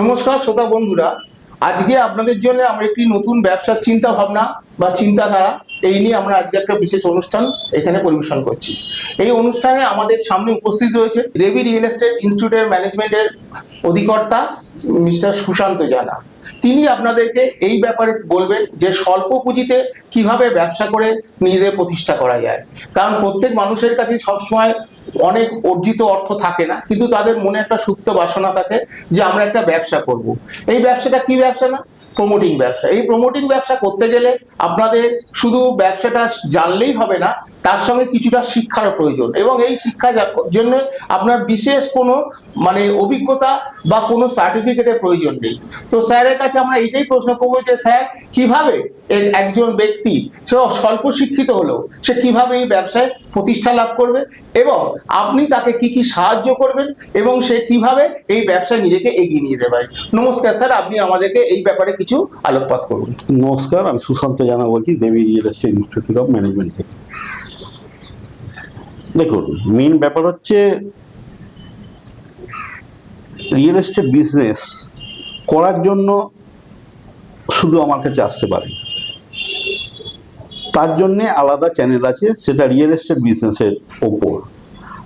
নমস্কার শ্রোতা বন্ধুরা। আজকে আপনাদের জন্য আমরা একটি নতুন ব্যবসার চিন্তা ভাবনা বা চিন্তাধারা এই নিয়ে আমরা আজকে একটা বিশেষ অনুষ্ঠান এখানে পরিবেশন করছি। এই অনুষ্ঠানে আমাদের সামনে উপস্থিত রয়েছে দেবী রিয়েল এস্টেট ইনস্টিটিউটের ম্যানেজমেন্টের অধিকর্তা মিস্টার সুশান্ত জানা। তিনি আপনাদেরকে এই ব্যাপারে বলবেন যে স্বল্প পুঁজিতে কীভাবে ব্যবসা করে নিজেদের প্রতিষ্ঠা করা যায়। কারণ প্রত্যেক মানুষের কাছে সবসময় অনেক অর্জিত অর্থ থাকে না, কিন্তু তাদের মনে একটা সুপ্ত বাসনা থাকে যে আমরা একটা ব্যবসা করব। এই ব্যবসাটা কি ব্যবসা না প্রমোটিং ব্যবসা। এই প্রমোটিং ব্যবসা করতে গেলে আপনাদের শুধু ব্যবসাটা জানলেই হবে না, তার সঙ্গে কিছুটা শিক্ষারও প্রয়োজন। এবং এই শিক্ষা জন্য আপনার বিশেষ কোনো মানে অভিজ্ঞতা বা কোনো সার্টিফিকেটের প্রয়োজন নেই। তো স্যারের কাছে আমরা এটাই প্রশ্ন করব যে, স্যার, কীভাবে একজন ব্যক্তি, সে স্বল্প শিক্ষিত হলেও, সে কীভাবে এই ব্যবসায় প্রতিষ্ঠা লাভ করবে এবং আপনি তাকে কি কি সাহায্য করবেন এবং সে কীভাবে এই ব্যবসায় নিজেকে এগিয়ে নিয়ে যেতে পারে? নমস্কার, স্যার, আপনি আমাদেরকে এই ব্যাপারে কিছু আলোকপাত করুন। নমস্কার, আমি সুশান্ত জানা বলছি, Debi real estate institute of management থেকে। দেখুন মেন ব্যাপার হচ্ছে, রিয়েল এস্টেট বিজনেস করার জন্য শুধু আমার কাছে আসতে পারে তার জন্যে আলাদা চ্যানেল আছে, সেটা রিয়েল এস্টেট বিজনেসের ওপর।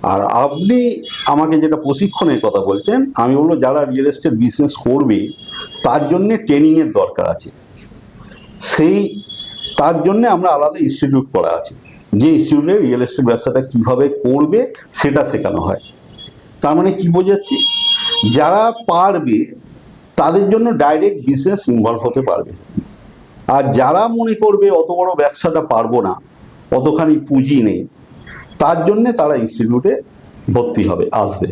আর আপনি আমাকে যেটা প্রশিক্ষণের কথা বলছেন, আমি বলব যারা রিয়েল এস্টেট বিজনেস করবে, তার জন্যে ট্রেনিংয়ের দরকার আছে। সেই, তার জন্যে আমরা আলাদা ইনস্টিটিউট করা আছে। যে ইনস্টিটিউটে রিয়েল এস্টেট ব্যবসাটা কীভাবে করবে, সেটা শেখানো হয়। তার মানে কি বোঝাচ্ছি? যারা পারবে, তাদের জন্য ডাইরেক্ট বিজনেস ইনভলভ হতে পারবে। আর যারা মনে করবে, অত বড় ব্যবসাটা পারব না, অতখানি পুঁজি নেই তার জন্যে তারা ইনস্টিটিউটে ভর্তি হবে, আসবে।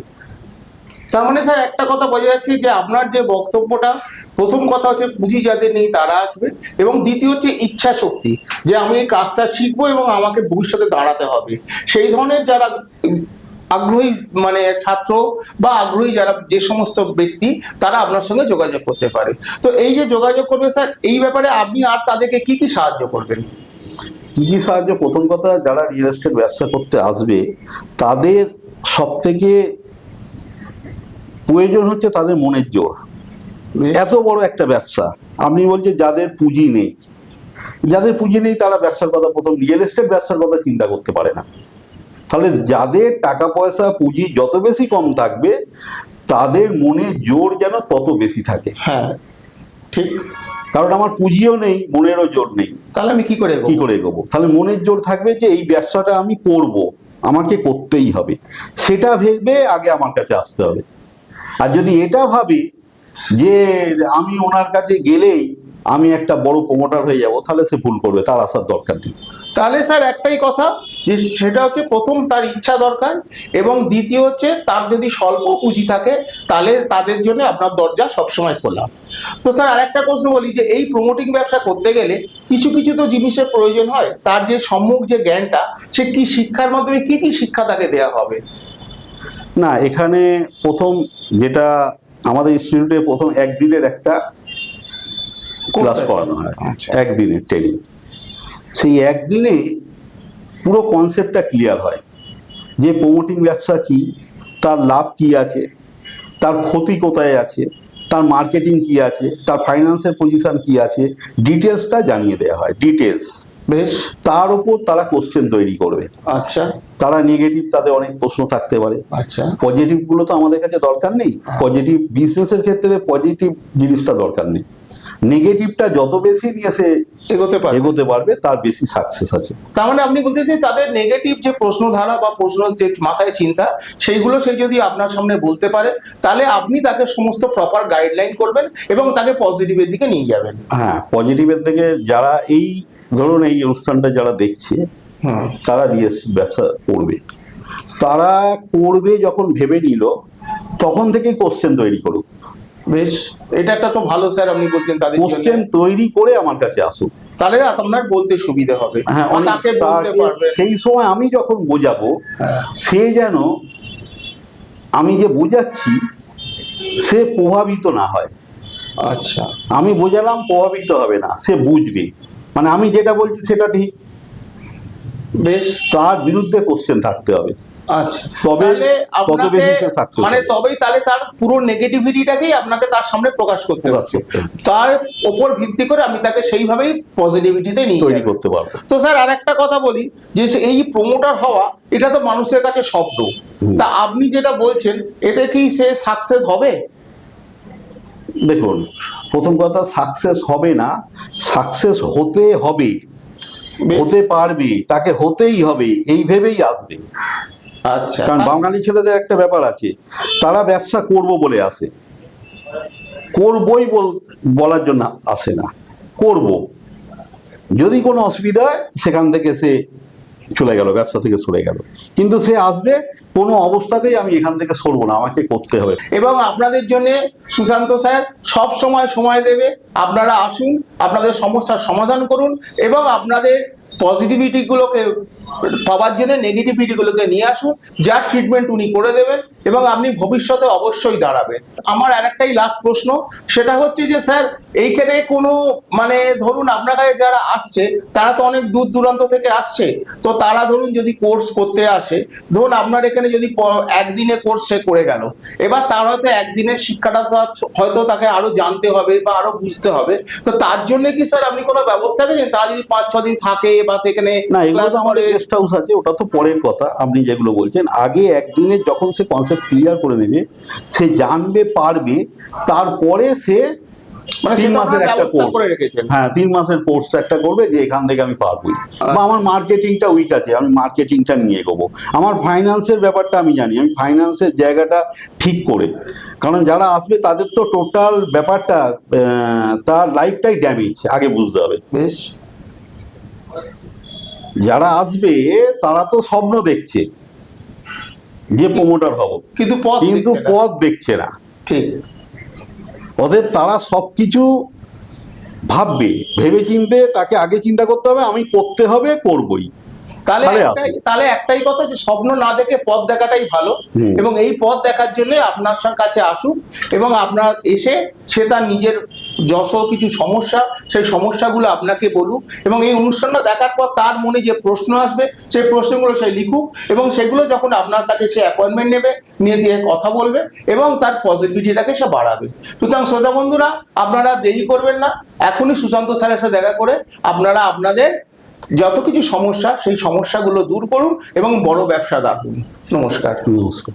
তার মানে স্যার, একটা কথা বোঝা যাচ্ছে যে আপনার যে বক্তব্যটা, প্রথম কথা হচ্ছে পুঁজি যাদের নেই তারা আসবে এবং দ্বিতীয় হচ্ছে ইচ্ছা শক্তি, যে আমি এই কাজটা শিখব এবং আমাকে ভবিষ্যতে দাঁড়াতে হবে। সেই ধরনের যারা আগ্রহী মানে ছাত্র বা আগ্রহী যারা যে সমস্ত ব্যক্তি, তারা আপনার সঙ্গে যোগাযোগ করতে পারে। তো এই যে যোগাযোগ করবে স্যার, এই ব্যাপারে আপনি আর তাদেরকে কি কি সাহায্য করবেন? কি কি সাহায্য প্রথম কথা, যারা রিয়েল এস্টেট ব্যবসা করতে আসবে, তাদের সব থেকে প্রয়োজন হচ্ছে তাদের মনের জোর। এত বড় একটা ব্যবসা। আপনি বলছেন যাদের পুঁজি নেই। যাদের পুঁজি নেই, তারা ব্যবসার কথা প্রথম রিয়েল এস্টেট ব্যবসার কথা চিন্তা করতে পারে না। তাহলে যাদের টাকা পয়সা, পুঁজি যত বেশি কম থাকবে, তাদের মনে জোর যেন তত বেশি থাকে। হ্যাঁ ঠিক। কারণ আমার পুঁজিও নেই মনেরও জোর নেই। তাহলে আমি কি করে কি করে এগোবো? তাহলে মনের জোর থাকবে যে এই ব্যবসাটা আমি করব আমাকে করতেই হবে। সেটা ভেবে আগে আমার কাছে আসতে হবে। আর যদি এটা ভাবি যে আমি ওনার কাছে গেলেই আমি একটা বড় প্রমোটার হয়ে যাব তাহলে সে ভুল করবে তার আসার দরকার নেই। তাহলে স্যার একটাই কথা যে সেটা হচ্ছে প্রথম তার ইচ্ছা দরকার এবং দ্বিতীয় হচ্ছে তার যদি স্বল্প পুঁজি থাকে তাহলে তাদের জন্য আপনার দরজা সবসময় খোলা। তো স্যার আরেকটা প্রশ্ন বলি যে এই প্রমোটিং ব্যবসা করতে গেলে কিছু কিছু তো জিনিসের প্রয়োজন হয়। তার যে সম্মুখ যে জ্ঞানটা সে কি শিক্ষার মাধ্যমে কি কি শিক্ষা তাকে দেওয়া হবে? না এখানে প্রথম যেটা আমাদের ইনস্টিটিউটে প্রথম একদিনের একটা ক্লাস করানো হয়। আচ্ছা। একদিনের ট্রেনিং সেই একদিনে পুরো কনসেপ্টটা ক্লিয়ার হয়। যে প্রমোটিং ব্যবসা কি তার লাভ কি আছে তার ক্ষতি কোথায় আছে তার মার্কেটিং কি আছে তার ফাইন্যান্সের পজিশন কি আছে ডিটেলসটা জানিয়ে দেওয়া হয় ডিটেলস বেশ। তার উপর তারা কোশ্চেন তৈরি করবে। আচ্ছা। তারা নেগেটিভ তাদের অনেক প্রশ্ন থাকতে পারে। আচ্ছা। পজিটিভগুলো তো আমাদের কাছে দরকার নেই। পজিটিভ বিজনেসের ক্ষেত্রে পজিটিভ জিনিসটা দরকার নেই। নেগেটিভটা যত বেশি নিয়ে সে এগোতে পারে এগোতে পারবে তার বেশি সাকসেস আছে। তার মানে আপনি বলতে যে তাদের নেগেটিভ যে প্রশ্নধারা বা প্রশ্ন যে মাথায় চিন্তা সেইগুলো সে যদি আপনার সামনে বলতে পারে তাহলে আপনি তাকে সমস্ত প্রপার গাইডলাইন করবেন এবং তাকে পজিটিভের দিকে নিয়ে যাবেন। হ্যাঁ পজিটিভের থেকে যারা এই ধরুন এই অনুষ্ঠানটা যারা দেখছে তারা রিয়েস ব্যবসা করবে। তারা করবে যখন ভেবে নিল তখন থেকেই কোশ্চেন তৈরি করুক। বেশ এটা একটা তো ভালো স্যার আপনি বলছেন তাদের কোশ্চেন তৈরি করে আমার কাছে আসুক। তাহলে আপনার বলতে সুবিধা হবে। হ্যাঁ তাকে বলতে পারবে। সেই সময় আমি যখন বোঝাবো হ্যাঁ। সে যেন আমি যে বোঝাচ্ছি সে প্রভাবিত না হয়। আচ্ছা। আমি বোঝালাম প্রভাবিত হবে না সে বুঝবে। মানে আমি যেটা বলছি সেটা ঠিক। বেশ। তার বিরুদ্ধে কোশ্চেন থাকতে হবে। আচ্ছা। তবে তত বেশি সে success মানে তবেই তাহলে তার পুরো নেগেটিভিটিটাকেই আপনাকে তার সামনে প্রকাশ করতে হবে। তার ওপর ভিত্তি করে আমি তাকে সেইভাবেই পজিটিভিটিতে নিয়ে তৈরি করতে পারব। তো স্যার আর একটা কথা বলি যে এই প্রমোটার হওয়া এটা তো মানুষের কাছে স্বপ্ন। তা আপনি যেটা বলছেন এতে কি সে সাকসেস হবে? দেখুন প্রথম কথা সাকসেস হবে না। সাকসেস হতে হবে হতে পারবে তাকে হতেই হবে এই ভেবেই আসবে। আচ্ছা। কারণ বাঙালি ছেলেদের একটা ব্যাপার আছে, তারা ব্যবসা করব বলে আসে। করবই বল- বলার জন্য আসে না। করব। যদি কোনো অসুবিধা হয়, সেখান থেকে সে চলে গেল, ব্যবসা থেকে সরে গেল। কিন্তু সে আসবে, কোনো অবস্থাতেই আমি এখান থেকে সরবো না, আমাকে করতে হবে। এবং আপনাদের জন্য, সুশান্ত স্যার, সব সময় সময় দেবে। আপনারা আসুন, আপনাদের সমস্যার সমাধান করুন, এবং আপনাদের পজিটিভিটিগুলোকে পাওয়ার জন্য নেগেটিভিটিগুলোকে নিয়ে আসুন যার ট্রিটমেন্ট উনি করে দেবেন এবং আপনি ভবিষ্যতে অবশ্যই দাঁড়াবেন। আমার আর একটাই লাস্ট প্রশ্ন সেটা হচ্ছে যে স্যার এইখানে কোনো মানে ধরুন আপনার কাছে যারা আসছে তারা তো অনেক দূর দূরান্ত থেকে আসছে তো তারা ধরুন যদি কোর্স করতে আসে ধরুন আপনার এখানে যদি একদিনে কোর্স সে করে গেল এবার তার হয়তো একদিনের শিক্ষাটা হয়তো তাকে আরও জানতে হবে বা আরও বুঝতে হবে তো তার জন্য কি স্যার আপনি কোনো ব্যবস্থা করেছেন? তারা যদি পাঁচ ছ দিন থাকে বা সেখানে ক্লাস করে গেস্ট হাউস আছে ওটা তো পরের কথা আপনি যেগুলো বলছেন। আগে একদিনে যখন সে কনসেপ্ট ক্লিয়ার করে নেবে সে জানবে পারবে তারপরে সে মানে তিন মাসের একটা কোর্স হ্যাঁ তিন মাসের কোর্স একটা করবে যে এখান থেকে আমি পারবই বা আমার মার্কেটিংটা উইক আছে আমি মার্কেটিংটা নিয়ে এগোবো। আমার ফাইন্যান্সের ব্যাপারটা আমি জানি আমি ফাইন্যান্সের জায়গাটা ঠিক করে। কারণ যারা আসবে তাদের তো টোটাল ব্যাপারটা তার লাইফটাই ড্যামেজ আগে বুঝতে হবে। বেশ। যারা আসবে তারা তো স্বপ্ন দেখছে যে প্রমোটার হব। কিন্তু পথ কিন্তু পথ দেখছে না। ঠিক। অতএব তারা সবকিছু ভাববে ভেবে চিনতে তাকে আগে চিন্তা করতে হবে আমি করতে হবে করবই। তাহলে তাহলে একটাই কথা যে স্বপ্ন না দেখে পথ দেখাটাই ভালো। এবং এই পথ দেখার জন্য আপনার কাছে আসুক এবং আপনার এসে সে তার নিজের যশ কিছু সমস্যা, সেই সমস্যাগুলো আপনাকে বলুক এবং এই অনুষ্ঠানটা দেখার পর তার মনে যে প্রশ্ন আসবে, সেই প্রশ্নগুলো সে লিখুক এবং সেগুলো যখন আপনার কাছে সে অ্যাপয়েন্টমেন্ট নেবে, নিয়ে দিয়ে কথা বলবে এবং তার পজিটিভিটিটাকে সে বাড়াবে। সুতরাং শ্রোতা বন্ধুরা, আপনারা দেরি করবেন না, এখনই সুশান্ত স্যারের সাথে দেখা করে আপনারা আপনাদের যত কিছু সমস্যা, সেই সমস্যাগুলো দূর করুন এবং বড় ব্যবসা দাঁড়ুন নমস্কার। নমস্কার।